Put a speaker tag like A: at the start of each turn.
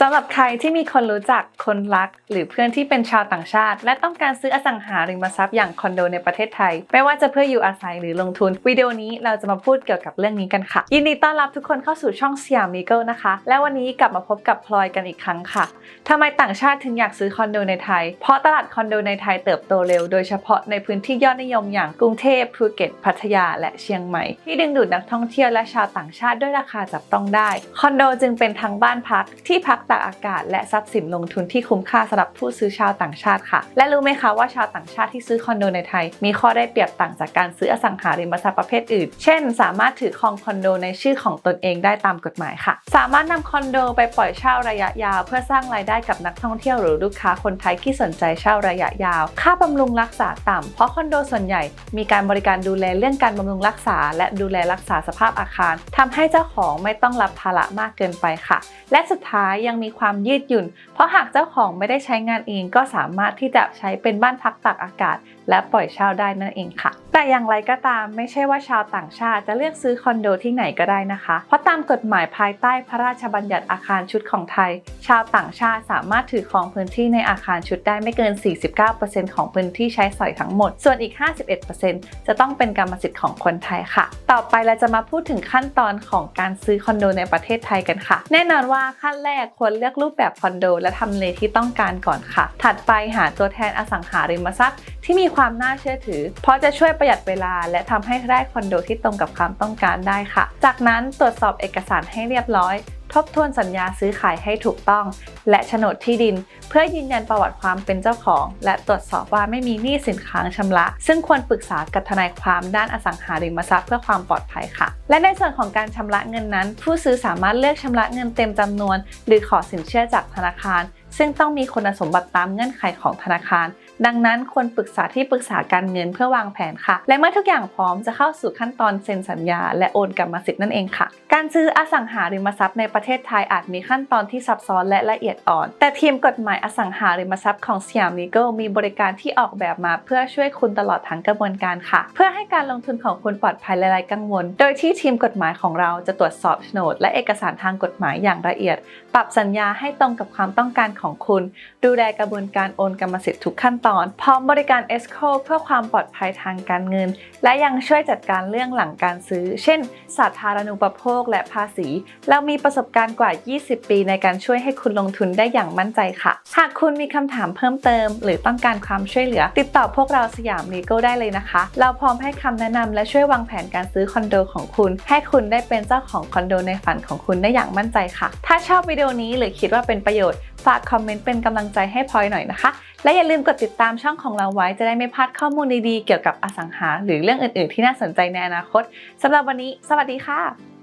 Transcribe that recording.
A: สำหรับใครที่มีคนรู้จักคนรัก หรือเพื่อนที่เป็นชาวต่างชาติ และต้องการซื้ออสังหาริมทรัพย์อย่างคอนโดในประเทศไทย ไม่ว่าจะเพื่ออยู่อาศัยหรือลงทุนวิดีโอนี้เราจะมาพูดเกี่ยวกับเรื่องนี้กันค่ะ ยินดีต้อนรับทุกคนเข้าสู่ช่องสยามลีเกิลนะคะ และวันนี้กลับมาพบกับพลอยกันอีกครั้งค่ะทำไมต่างชาติถึงอยากซื้อคอนโดในไทย เพราะตลาดคอนโดในไทยเติบโตเร็ว โดยเฉพาะในพื้นที่ยอดนิยมอย่างกรุงเทพภูเก็ตพัทยาและเชียงใหม่ ที่ดึงดูดนักท่องเที่ยวและชาวต่างชาติด้วยราคาจับต้องได้คอนโดจึงเป็นทั้งบ้านพักที่พักตากอากาศ และทรัพย์สินลงทุนที่คุ้มค่าสำหรับผู้ซื้อชาวต่างชาติค่ะ และรู้ไหมคะว่าชาวต่างชาติที่ซื้อคอนโดในไทย มีข้อได้เปรียบต่างจากการซื้ออสังหาริมทรัพย์ประเภทอื่น เช่น สามารถถือครองคอนโดในชื่อของตนเองได้ตามกฎหมายค่ะ สามารถนำคอนโดไปปล่อยเช่าระยะยาว เพื่อสร้างรายได้กับนักท่องเที่ยวหรือลูกค้าคนไทยที่สนใจเช่าระยะยาว ค่าบำรุงรักษาต่ำเพราะคอนโดส่วนใหญ่ มีการบริการดูแลเรื่องการบำรุงรักษา และดูแลรักษาสภาพอาคารทำให้เจ้าของไม่ต้องรับภาระมากเกินไปค่ะ และสุดท้ายยังมีความยืดหยุ่น เพราะหากเจ้าของไม่ได้ใช้งานเองก็สามารถที่จะใช้เป็นบ้านพักตากอากาศ และปล่อยเช่าได้นั่นเองค่ะ แต่อย่างไรก็ตามไม่ใช่ว่าชาวต่างชาติจะเลือกซื้อคอนโดที่ไหนก็ได้นะคะ เพราะตามกฎหมายภายใต้พระราชบัญญัติอาคารชุดของไทย ชาวต่างชาติสามารถถือครองพื้นที่ในอาคารชุดได้ไม่เกิน 49%ของพื้นที่ใช้สอยทั้งหมด ส่วนอีก 51%จะต้องเป็นกรรมสิทธิ์ของคนไทยค่ะ ต่อไปเราจะมาพูดถึงขั้นตอนของการซื้อคอนโดในประเทศไทยกันค่ะ แน่นอนว่าขั้นแรกควรเลือกรูปแบบคอนโด และทำเลที่ต้องการก่อนค่ะ ถัดไปหาตัวแทนอสังหาริมทรัพย์ ที่มีความน่าเชื่อถือ เพราะจะช่วยประหยัดเวลา และทำให้ได้คอนโดที่ตรงกับความต้องการได้ค่ะ จากนั้นตรวจสอบเอกสารให้เรียบร้อย ทบทวนสัญญาซื้อขายให้ถูกต้อง และโฉนดที่ดิน เพื่อยืนยันประวัติความเป็นเจ้าของ และตรวจสอบว่าไม่มีหนี้สินค้างชำระ ซึ่งควรปรึกษากับทนายความด้านอสังหาริมทรัพย์เพื่อความปลอดภัยค่ะ และในส่วนของการชำระเงินนั้น ผู้ซื้อสามารถเลือกชำระเงินเต็มจำนวน หรือขอสินเชื่อจากธนาคาร ซึ่งต้องมีคุณสมบัติตามเงื่อนไขของธนาคาร ดังนั้นควรปรึกษาที่ปรึกษาการเงินเพื่อวางแผนค่ะ และเมื่อทุกอย่างพร้อมจะเข้าสู่ขั้นตอนเซ็นสัญญา และโอนกรรมสิทธิ์นั่นเองค่ะ การซื้ออสังหาริมทรัพย์ในประเทศไทยอาจมีขั้นตอนที่ซับซ้อนและละเอียดอ่อน แต่ทีมกฎหมายอสังหาริมทรัพย์ของสยามลีเกลมีบริการที่ออกแบบมาเพื่อช่วยคุณตลอดทั้งกระบวนการค่ะ เพื่อให้การลงทุนของคุณปลอดภัยและไร้กังวล โดยที่ทีมกฎหมายของเราจะตรวจสอบโฉนด และเอกสารทางกฎหมายอย่างละเอียด ปรับสัญญาให้ตรงกับความต้องการของคุณ ดูแลกระบวนการโอนกรรมสิทธิ์ทุกขั้นตอน พร้อมบริการ e s c o เพื่อความปลอดภัยทางการเงิน และยังช่วยจัดการเรื่องหลังการซื้อ เช่น สาธารณูปโภคและภาษี เรามีประสบการณ์กว่า 20 ปีในการช่วยให้คุณลงทุนได้อย่างมั่นใจค่ะ หากคุณมีคำถามเพิ่มเติม หรือต้องการความช่วยเหลือ ติดต่อพวกเราสยามลีโก้ได้เลยนะคะ เราพร้อมให้คำแนะนำและช่วยวางแผนการซื้อคอนโดของคุณ ให้คุณได้เป็นเจ้าของคอนโดในฝันของคุณได้อย่างมั่นใจค่ะ ถ้าชอบวิดีโอนี้หรือคิดว่าเป็นประโยชน์ ฝากคอมเมนต์เป็นกำลังใจให้พลอยหน่อยนะคะ และอย่าลืมกดติดตามช่องของเราไว้จะได้ไม่พลาดข้อมูลดีๆเกี่ยวกับอสังหา หรือเรื่องอื่นๆ ที่น่าสนใจในอนาคตสำหรับวันนี้ สวัสดีค่ะ